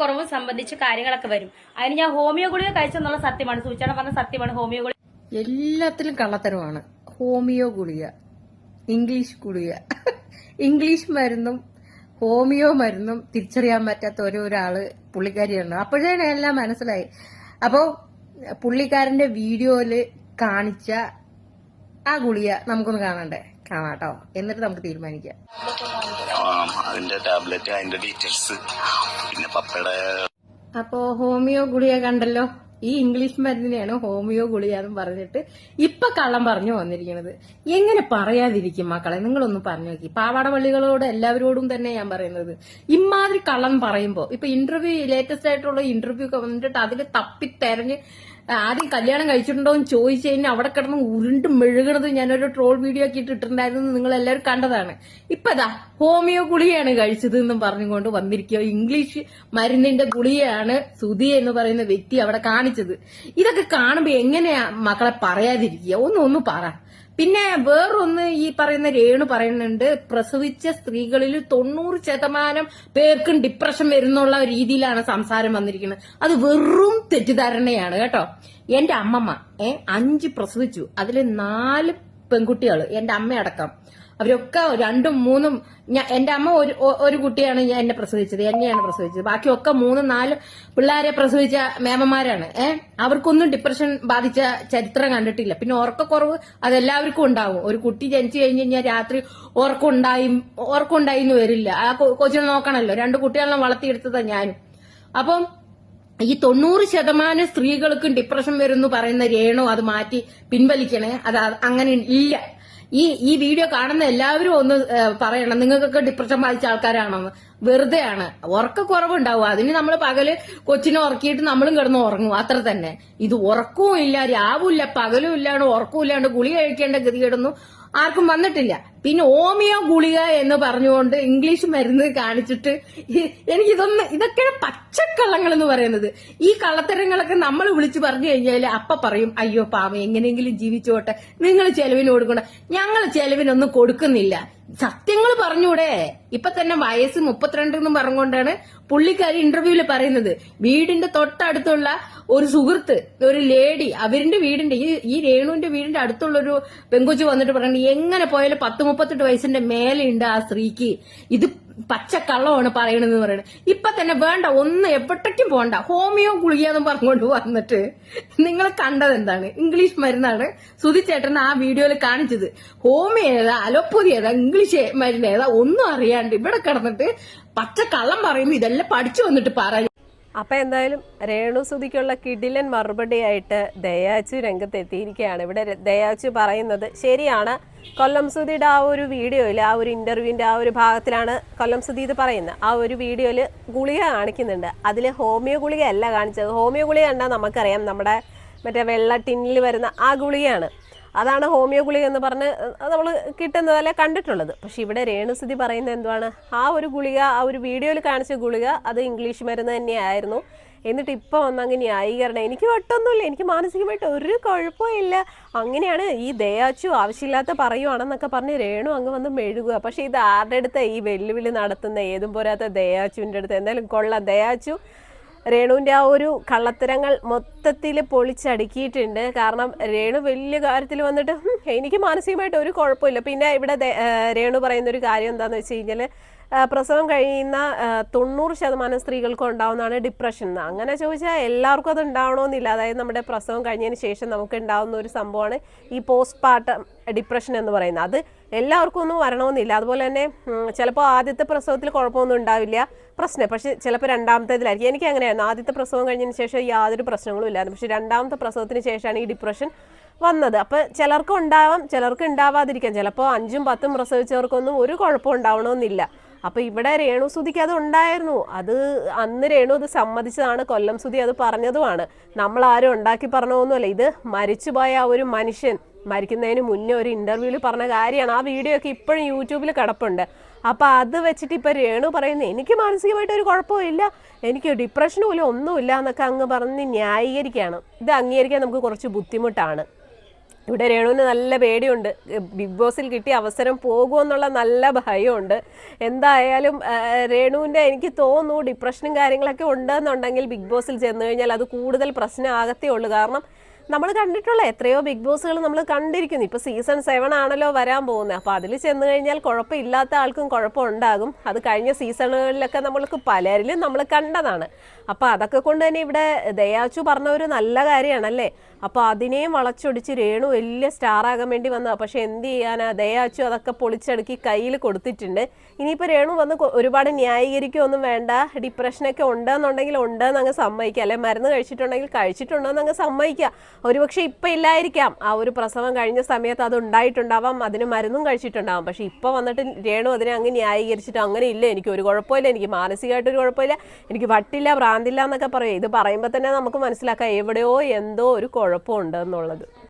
കുറവ് സംബന്ധിച്ച് കാര്യങ്ങളൊക്കെ വരും. അതിന് ഞാൻ ഹോമിയോ ഗുളിക കഴിച്ചെന്നുള്ള സത്യമാണ്. സൂചന പറഞ്ഞ സത്യമാണ്. ഹോമിയോ ഗുളിക എല്ലാത്തിലും കള്ളത്തരമാണ്. ഹോമിയോ ഗുളിക ഇംഗ്ലീഷ് ഗുളിക. ഇംഗ്ലീഷ് മരുന്നും ഹോമിയോ മരുന്നും തിരിച്ചറിയാൻ പറ്റാത്ത ഓരോരാൾ പുള്ളിക്കാരിയാണ്. അപ്പോഴേ എല്ലാം മനസ്സിലായി. അപ്പോ പുള്ളിക്കാരന്റെ വീഡിയോയിൽ കാണിച്ച ആ ഗുളിക നമുക്കൊന്ന് കാണണ്ടേ? കാണാട്ടോ. എന്നിട്ട് നമുക്ക് തീരുമാനിക്കാം. അതിന്റെ ടാബ്ലറ്റ് അതിന്റെ ഡീറ്റെയിൽസ് പിന്നെ പപ്പയുടെ അപ്പോ ഹോമിയോ ഗുളിയ കണ്ടല്ലോ? ഈ ഇംഗ്ലീഷ് മരുന്നിനെയാണ് ഹോമിയോ ഗുളിയാന്നും പറഞ്ഞിട്ട് ഇപ്പൊ കള്ളം പറഞ്ഞു വന്നിരിക്കുന്നത് എങ്ങനെ പറയാതിരിക്കും മക്കളെ? നിങ്ങളൊന്ന് പറഞ്ഞു നോക്കി. പാവാട പള്ളികളോട് എല്ലാവരോടും തന്നെ ഞാൻ പറയുന്നത്. ഇമാതിരി കള്ളം പറയുമ്പോ ഇപ്പൊ ഇന്റർവ്യൂ ലേറ്റസ്റ്റ് ആയിട്ടുള്ള ഇന്റർവ്യൂ ഒക്കെ വന്നിട്ട് അതിൽ തപ്പി തെരഞ്ഞ് ആദ്യം കല്യാണം കഴിച്ചിട്ടുണ്ടോ എന്ന് ചോദിച്ചു കഴിഞ്ഞാൽ അവിടെ കിടന്ന് ഉരുണ്ട് മെഴുകണത് ഞാനൊരു ട്രോൾ വീഡിയോ ഒക്കെ ഇട്ടിട്ടുണ്ടായിരുന്നു. നിങ്ങൾ എല്ലാവരും കണ്ടതാണ് ഇപ്പതാ ഹോമിയോ ഗുളിയാണ് കഴിച്ചത് എന്നും പറഞ്ഞുകൊണ്ട് വന്നിരിക്കുക. ഇംഗ്ലീഷ് മരുന്നിന്റെ ഗുളിയാണ് സുധി എന്ന് പറയുന്ന വ്യക്തി അവിടെ കാണിച്ചത്. ഇതൊക്കെ കാണുമ്പോ എങ്ങനെയാ മക്കളെ പറയാതിരിക്കുക? ഒന്ന് ഒന്ന് പറ. പിന്നെ വേറൊന്ന് ഈ പറയുന്ന രേണു പറയുന്നുണ്ട് പ്രസവിച്ച സ്ത്രീകളിൽ തൊണ്ണൂറ് ശതമാനം പേർക്കും ഡിപ്രഷൻ വരുന്നുള്ള രീതിയിലാണ് സംസാരം വന്നിരിക്കുന്നത്. അത് വെറും തെറ്റിദ്ധാരണയാണ് കേട്ടോ. എന്റെ അമ്മമ്മ ഏ അഞ്ച് പ്രസവിച്ചു. അതിൽ നാല് പെൺകുട്ടികൾ എന്റെ അമ്മയടക്കം. അവരൊക്കെ രണ്ടും മൂന്നും ഞാൻ എന്റെ അമ്മ ഒരു ഒരു കുട്ടിയാണ് ഞാൻ എന്നെ പ്രസവിച്ചത് എന്നെയാണ് പ്രസവിച്ചത്. ബാക്കിയൊക്കെ മൂന്നും നാലും പിള്ളേരെ പ്രസവിച്ച മേമന്മാരാണ്. ഏഹ് അവർക്കൊന്നും ഡിപ്രഷൻ ബാധിച്ച ചരിത്രം കണ്ടിട്ടില്ല. പിന്നെ ഉറക്കക്കുറവ് അതെല്ലാവർക്കും ഉണ്ടാവും. ഒരു കുട്ടി ജനിച്ചു കഴിഞ്ഞ് കഴിഞ്ഞാൽ രാത്രി ഉറക്കമുണ്ടായി ഉറക്കുണ്ടായി എന്ന് വരില്ല. ആ കൊച്ചിനെ നോക്കണല്ലോ. രണ്ട് കുട്ടികളെ വളർത്തിയെടുത്തതാ ഞാനും. അപ്പം ഈ തൊണ്ണൂറ് ശതമാനം സ്ത്രീകൾക്കും ഡിപ്രഷൻ വരുന്നു പറയുന്ന രേണു അത് മാറ്റി പിൻവലിക്കണേ. അത് അങ്ങനെ ഇല്ല. ഈ ഈ വീഡിയോ കാണുന്ന എല്ലാവരും ഒന്ന് പറയണം. നിങ്ങൾക്കൊക്കെ ഡിപ്രഷൻ ബാധിച്ച ആൾക്കാരാണെന്ന് വെറുതെയാണ്. ഉറക്കക്കുറവുണ്ടാവും അതിന് നമ്മൾ പകൽ കൊച്ചിനെ ഉറക്കിയിട്ട് നമ്മളും കിടന്ന് ഉറങ്ങും. അത്ര തന്നെ. ഇത് ഉറക്കവും ഇല്ല രാവും ഇല്ല പകലും ഇല്ലാണ്ട് ഉറക്കവും ഇല്ലാണ്ട് ഗുളി കഴിക്കേണ്ട ഗതികേടൊന്നും ആർക്കും വന്നിട്ടില്ല. പിന്നെ ഓമിയോ ഗുളിക എന്ന് പറഞ്ഞുകൊണ്ട് ഇംഗ്ലീഷ് മരുന്ന് കാണിച്ചിട്ട് എനിക്ക് ഇതൊന്ന് ഇതൊക്കെയാണ് പച്ചക്കള്ളങ്ങൾ എന്ന് പറയുന്നത്. ഈ കള്ളത്തരങ്ങളൊക്കെ നമ്മൾ വിളിച്ചു പറഞ്ഞു കഴിഞ്ഞാൽ അപ്പ പറയും അയ്യോ പാവം എങ്ങനെയെങ്കിലും ജീവിച്ചോട്ടെ. നിങ്ങൾ ചെലവിന് കൊടുക്കണം ഞങ്ങൾ ചെലവിനൊന്നും കൊടുക്കുന്നില്ല. സത്യങ്ങൾ പറഞ്ഞൂടെ. ഇപ്പൊ തന്നെ വയസ്സ് മുപ്പത്തിരണ്ട് എന്ന് പറഞ്ഞുകൊണ്ടാണ് പുള്ളിക്കാരി ഇന്റർവ്യൂവിൽ പറയുന്നത്. വീടിന്റെ തൊട്ടടുത്തുള്ള ഒരു സുഹൃത്ത് ഒരു ലേഡി അവരിന്റെ വീടിന്റെ ഈ ഈ രേണുവിന്റെ വീടിന്റെ അടുത്തുള്ള ഒരു പെങ്കുച്ചു വന്നിട്ട് പറയുന്നത് എങ്ങനെ പോയാലും പത്ത് മുപ്പത്തെട്ട് വയസ്സിന്റെ മേലെയുണ്ട് ആ സ്ത്രീക്ക്. ഇത് പച്ചക്കള്ളമാണ് പറയണെന്ന് പറയുന്നത് ഇപ്പൊ തന്നെ വേണ്ട ഒന്ന് എവിടേക്കും പോണ്ട. ഹോമിയോ ഗുളികയെന്നും പറഞ്ഞുകൊണ്ട് വന്നിട്ട് നിങ്ങൾ കണ്ടത് എന്താണ്? ഇംഗ്ലീഷ് മരുന്നാണ് സുധിച്ചേട്ടൻ ആ വീഡിയോയിൽ കാണിച്ചത്. ഹോമിയോ ഏതാ അലോപ്പതി ഏതാ ഇംഗ്ലീഷ് മരുന്ന് ഏതാ ഒന്നും അറിയാണ്ട് ഇവിടെ കിടന്നിട്ട് പച്ചക്കള്ളം പറയുമ്പോൾ ഇതെല്ലാം പഠിച്ചു വന്നിട്ട് പറ അപ്പൊ എന്തായാലും രേണുസുതിക്കുള്ള കിടിലൻ മറുപടിയായിട്ട് ദയാച്ചു രംഗത്തെത്തിയിരിക്കുകയാണ്. ഇവിടെ ദയാച്ചു പറയുന്നത് ശരിയാണ്. കൊല്ലം സുധിയുടെ ആ ഒരു വീഡിയോയിൽ ആ ഒരു ഇന്റർവ്യൂവിന്റെ ആ ഒരു ഭാഗത്തിലാണ് കൊല്ലം സുധി ഇത് പറയുന്നത്. ആ ഒരു വീഡിയോയിൽ ഗുളിക കാണിക്കുന്നുണ്ട്. അതിൽ ഹോമിയോ ഗുളിക അല്ല കാണിച്ചത്. ഹോമിയോ ഗുളിക കണ്ടാൽ നമുക്കറിയാം നമ്മുടെ മറ്റേ വെള്ള ടിന്നിൽ വരുന്ന ആ ഗുളികയാണ്. അതാണ് ഹോമിയോ ഗുളിക എന്ന് പറഞ്ഞ് നമ്മൾ കിട്ടുന്നതല്ലേ കണ്ടിട്ടുള്ളത്. പക്ഷെ ഇവിടെ രേണുസ്ഥിതി പറയുന്നത് എന്തുവാണ്? ആ ഒരു ഗുളിക ആ ഒരു വീഡിയോയിൽ കാണിച്ച ഗുളിക അത് ഇംഗ്ലീഷ് മരുന്ന് തന്നെയായിരുന്നു. എന്നിട്ട് ഇപ്പം വന്നങ്ങ് ന്യായീകരണം. എനിക്ക് വട്ടൊന്നുമില്ല എനിക്ക് മാനസികമായിട്ട് ഒരു കുഴപ്പമില്ല അങ്ങനെയാണ് ഈ ദയാച്ചു ആവശ്യമില്ലാത്ത പറയുവാണെന്നൊക്കെ പറഞ്ഞ് രേണു അങ്ങ് വന്ന് മെഴുകുക. പക്ഷേ ഇത് ആരുടെ അടുത്ത ഈ വെല്ലുവിളി നടത്തുന്ന ഏതും പോരാത്ത ദയാച്ചുവിന്റെ അടുത്ത്? എന്തായാലും കൊള്ളാം. ദയാച്ചു രേണുവിന്റെ ആ ഒരു കള്ളത്തരങ്ങൾ മൊത്തത്തിൽ പൊളിച്ചടുക്കിയിട്ടുണ്ട്. കാരണം രേണു വലിയ കാര്യത്തിൽ വന്നിട്ട് എനിക്ക് മാനസികമായിട്ട് ഒരു കുഴപ്പമില്ല. പിന്നെ ഇവിടെ രേണു പറയുന്ന ഒരു കാര്യം എന്താണെന്ന് വെച്ച് കഴിഞ്ഞാൽ പ്രസവം കഴിയുന്ന തൊണ്ണൂറ് ശതമാനം സ്ത്രീകൾക്കും ഉണ്ടാവുന്നതാണ് ഡിപ്രഷൻ. എന്ന് അങ്ങനെ ചോദിച്ചാൽ എല്ലാവർക്കും അത് ഉണ്ടാവണമെന്നില്ല അതായത് നമ്മുടെ പ്രസവം കഴിഞ്ഞതിന് ശേഷം നമുക്ക് ഉണ്ടാവുന്ന ഒരു സംഭവമാണ് ഈ പോസ്റ്റ് പാർട്ടം ഡിപ്രഷൻ എന്ന് പറയുന്നത്. അത് എല്ലാവർക്കും ഒന്നും വരണമെന്നില്ല. അതുപോലെ തന്നെ ചിലപ്പോൾ ആദ്യത്തെ പ്രസവത്തിൽ കുഴപ്പമൊന്നും ഉണ്ടാവില്ല. പ്രശ്നം. പക്ഷേ ചിലപ്പോൾ രണ്ടാമത്തേതിലായിരിക്കും. എനിക്ക് അങ്ങനെയായിരുന്നു. ആദ്യത്തെ പ്രസവം കഴിഞ്ഞതിന് ശേഷം യാതൊരു പ്രശ്നങ്ങളും ഇല്ലായിരുന്നു. പക്ഷെ രണ്ടാമത്തെ പ്രസവത്തിന് ശേഷമാണ് ഈ ഡിപ്രഷൻ വന്നത്. അപ്പോൾ ചിലർക്ക് ഉണ്ടാവാം ചിലർക്ക് ഉണ്ടാവാതിരിക്കാം. ചിലപ്പോൾ അഞ്ചും പത്തും പ്രസവിച്ചവർക്കൊന്നും ഒരു കുഴപ്പം ഉണ്ടാവണമെന്നില്ല. അപ്പോൾ ഇവിടെ രേണു സുതിക്ക് അത് ഉണ്ടായിരുന്നു. അത് അന്ന് രേണു അത് സമ്മതിച്ചതാണ്. കൊല്ലം സുതി അത് പറഞ്ഞതുമാണ്. നമ്മൾ ഉണ്ടാക്കി പറഞ്ഞതൊന്നുമല്ല. ഇത് മരിച്ചുപോയ ആ ഒരു മനുഷ്യൻ മരിക്കുന്നതിന് മുന്നേ ഒരു ഇന്റർവ്യൂവിൽ പറഞ്ഞ കാര്യമാണ്. ആ വീഡിയോ ഒക്കെ ഇപ്പോഴും യൂട്യൂബിൽ കിടപ്പുണ്ട്. അപ്പോൾ അത് വെച്ചിട്ട് ഇപ്പോൾ രേണു പറയുന്നത് എനിക്ക് മാനസികമായിട്ട് ഒരു കുഴപ്പമില്ല. എനിക്ക് ഡിപ്രഷൻ പോലും ഒന്നുമില്ല എന്നൊക്കെ അങ്ങ് പറഞ്ഞ് ന്യായീകരിക്കുകയാണ്. ഇത് അംഗീകരിക്കാൻ നമുക്ക് കുറച്ച് ബുദ്ധിമുട്ടാണ്. ഇവിടെ രേണുവിന് നല്ല പേടിയുണ്ട്. ബിഗ് ബോസിൽ കിട്ടിയ അവസരം പോകുമെന്നുള്ള നല്ല ഭയമുണ്ട്. എന്തായാലും രേണുവിന്റെ എനിക്ക് തോന്നുന്നു ഡിപ്രഷനും കാര്യങ്ങളൊക്കെ ഉണ്ടെന്നുണ്ടെങ്കിൽ ബിഗ് ബോസിൽ ചെന്ന് കഴിഞ്ഞാൽ അത് കൂടുതൽ പ്രശ്നമാകത്തേ ഉള്ളൂ. കാരണം നമ്മൾ കണ്ടിട്ടുള്ള എത്രയോ ബിഗ് ബോസുകൾ നമ്മൾ കണ്ടിരിക്കുന്നു. ഇപ്പോൾ സീസൺ സെവൻ ആണല്ലോ വരാൻ പോകുന്നത് അപ്പോൾ അതിൽ ചെന്ന് കഴിഞ്ഞാൽ കുഴപ്പമില്ലാത്ത ആൾക്കും കുഴപ്പമുണ്ടാകും. അത് കഴിഞ്ഞ സീസണുകളിലൊക്കെ നമ്മൾക്ക് പലരിലും നമ്മൾ കണ്ടതാണ്. അപ്പോൾ അതൊക്കെ കൊണ്ട് തന്നെ ഇവിടെ ദയാച്ചു പറഞ്ഞ ഒരു നല്ല കാര്യമാണല്ലേ? അപ്പോൾ അതിനെയും വളച്ചൊടിച്ച് രേണു വലിയ സ്റ്റാർ ആകാൻ വേണ്ടി വന്നതാണ് പക്ഷേ എന്ത് ചെയ്യാനാ? ദയാച്ചു അതൊക്കെ പൊളിച്ചടുക്കി കയ്യിൽ കൊടുത്തിട്ടുണ്ട്. ഇനിയിപ്പോൾ രേണു വന്ന് ഒരുപാട് ന്യായീകരിക്കുകയൊന്നും വേണ്ട. ഡിപ്രഷനൊക്കെ ഉണ്ടെന്നുണ്ടെങ്കിൽ ഉണ്ടെന്ന് അങ്ങ് സമ്മതിക്കുക. അല്ലെ മരുന്ന് കഴിച്ചിട്ടുണ്ടെങ്കിൽ കഴിച്ചിട്ടുണ്ടോയെന്ന് അങ്ങ് സമ്മതിക്കുക. ഒരുപക്ഷെ ഇപ്പം ഇല്ലായിരിക്കാം. ആ ഒരു പ്രസവം കഴിഞ്ഞ സമയത്ത് അത് ഉണ്ടായിട്ടുണ്ടാവാം അതിന് മരുന്നും കഴിച്ചിട്ടുണ്ടാവാം. പക്ഷെ ഇപ്പോൾ വന്നിട്ട് രേണു അതിനെ അങ്ങ് ന്യായീകരിച്ചിട്ട് അങ്ങനെ ഇല്ല. എനിക്ക് ഒരു കുഴപ്പമില്ല എനിക്ക് മാനസികമായിട്ട് ഒരു കുഴപ്പമില്ല എനിക്ക് വട്ടില്ല ഭ്രാന്തില്ല എന്നൊക്കെ പറയും. ഇത് പറയുമ്പോൾ തന്നെ നമുക്ക് മനസ്സിലാക്കാം എവിടെയോ എന്തോ ഒരു കുഴപ്പമുണ്ട് എന്നുള്ളത്.